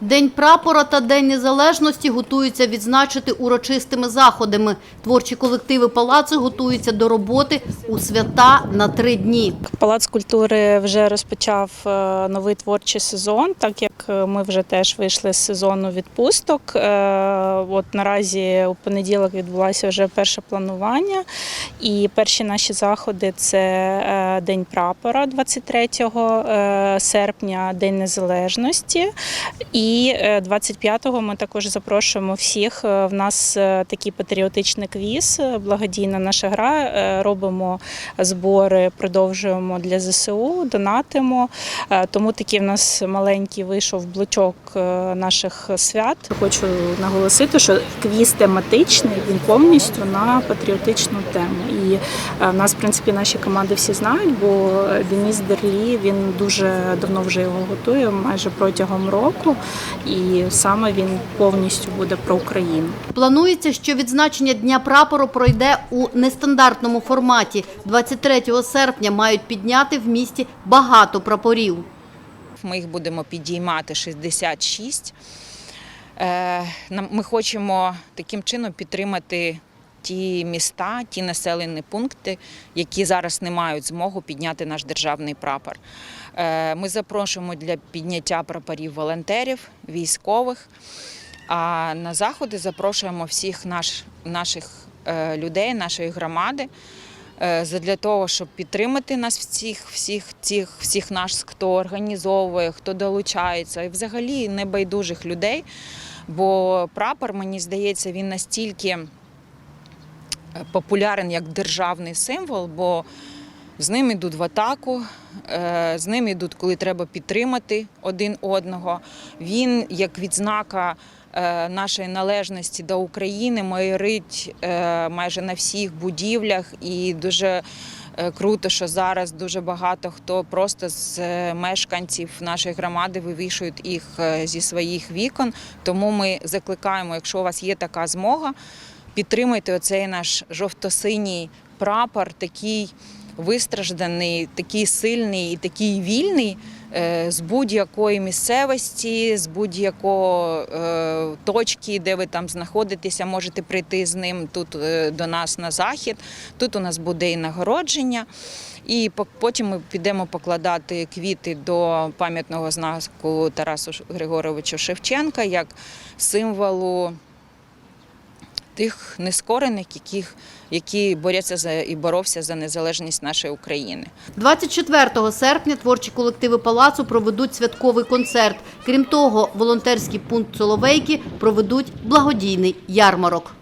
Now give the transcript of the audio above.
День прапора та День незалежності готуються відзначити урочистими заходами. Творчі колективи палацу готуються до роботи у свята на три дні. Палац культури вже розпочав е, новий творчий сезон, так як е, ми вже теж вийшли з сезону відпусток. Е, От наразі у понеділок відбулося вже перше планування, і перші наші заходи це День прапора 23 е, серпня, День Незалежності. І е, 25-го ми також запрошуємо всіх. Е, В нас е, такий патріотичний квіз, е, благодійна наша гра. Е, Робимо збори, продовжуємо для ЗСУ, донатимо. Е, Тому такий в нас маленький вийшов блочок е, наших свят. Хочу наголосити, що квіз тематичний, він повністю на патріотичну тему. І е, в нас, в принципі, наші команди всі знають, бо Деніс Дерлі він дуже давно вже його готує, майже протягом року. І саме він повністю буде про Україну. Планується, що відзначення Дня прапору пройде у нестандартному форматі. 23 серпня мають підняти в місті багато прапорів. Ми їх будемо підіймати 66. Е, нам- Ми хочемо таким чином підтримати ті міста, ті населені пункти, які зараз не мають змогу підняти наш державний прапор. Е, Ми запрошуємо для підняття прапорів волонтерів, військових. А на заходи запрошуємо всіх наш, наших е, людей, нашої громади. е, Для того, щоб підтримати нас всіх, всіх цих, всіх нас, хто організовує, хто долучається, і взагалі небайдужих людей. Бо прапор, мені здається, він настільки популярен як державний символ, бо з ним йдуть в атаку, е, з ним йдуть, коли треба підтримати один одного. Він як відзнака е, нашої належності до України майорить е, майже на всіх будівлях і дуже. е, Круто, що зараз дуже багато хто просто з е, мешканців нашої громади вивішують їх е, зі своїх вікон. Тому ми закликаємо, якщо у вас є така змога, підтримайте оцей наш жовто-синій прапор, такий вистражданий, такий сильний і такий вільний е, з будь-якої місцевості, з будь-якого е, точки, де ви там знаходитеся, можете прийти з ним тут е, до нас на захід. Тут у нас буде і нагородження. І по- потім ми підемо покладати квіти до пам'ятного знаку Тарасу Григоровичу Шевченка як символу тих нескорених, які, які борються за і боровся за незалежність нашої України. 24 серпня творчі колективи палацу проведуть святковий концерт. Крім того, волонтерський пункт Соловейки проведуть благодійний ярмарок.